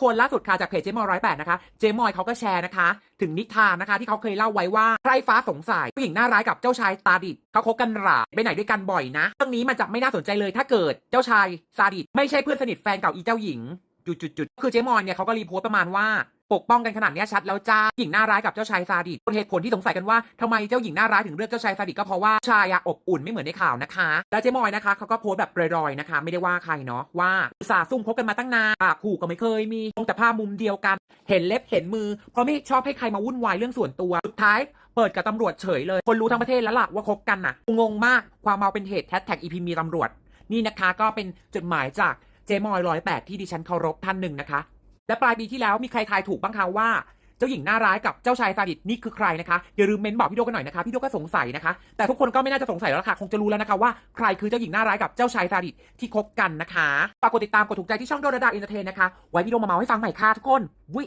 คนล่าสุดค่ะจากเพจเจมอยร้อยแปดนะคะ เจมอยเขาก็แชร์นะคะ ถึงนิทานนะคะ ที่เขาเคยเล่าไว้ว่าใครฟ้าสงสัยผู้หญิงหน้าร้ายกับเจ้าชายซาดิสเขาคบกันหราไปไหนด้วยกันบ่อยนะเรื่องนี้มันจะไม่น่าสนใจเลยถ้าเกิดเจ้าชายซาดิสไม่ใช่เพื่อนสนิทแฟนเก่าอีเจ้าหญิงจุดๆๆคือเจมอยเนี่ยเขาก็รีโพสต์ประมาณว่า ปกป้องกันขนาดนี้ชัดแล้วจ้าหญิงหน้าร้ายกับเจ้าชายซาดิสเหตุผลที่สงสัยกันว่าทำไมเจ้าหญิงหน้าร้ายถึงเลือกเจ้าชายซาดิสก็เพราะว่าชายอะอบอุ่นไม่เหมือนในข่าวนะคะแล้วเจมอยนะคะเขาก็โพสต์แบบรอยๆนะคะ ไม่ได้ว่าใครเนาะว่าสาซุ่มคบกันมาตั้งนานปากขู่ก็ไม่เคยมีลงแต่ภามุมเดียวกัน เห็นเล็บเห็นมือ เพราะไม่ชอบให้ใครมาวุ่นวายเรื่องส่วนตัวสุดท้ายเปิดกับตำรวจเฉยเลย คนรู้ทั้งประเทศแล้วล่ะว่าคบกันน่ะ งงมาก ความเมาเป็นเหตุแฮชแท็กอีพีมีตำรวจ นี่นะคะก็เป็นจดหมายจากเจมอยร้อยแปดที่ดิฉันเคารพท่านหนึ่งนะคะ และปลายปีที่แล้วมีใครทายถูกบ้างคะว่าเจ้าหญิงหน้าร้ายกับเจ้าชายซาดิสนี่คือใครนะคะอย่าลืมเมนบอกพี่โดกันหน่อยนะคะพี่โดก็สงสัยนะคะ แต่ทุกคนก็ไม่น่าจะสงสัยแล้วล่ะค่ะคงจะรู้แล้วนะคะว่าใครคือเจ้าหญิงหน้าร้ายกับเจ้าชายซาดิสที่คบกันนะคะฝากกดติดตามกดถูกใจที่ช่องโดนดาอินเตอร์เทนนะคะไว้พี่โดมาเมาให้ฟังใหม่ค่ะทุกคนวิ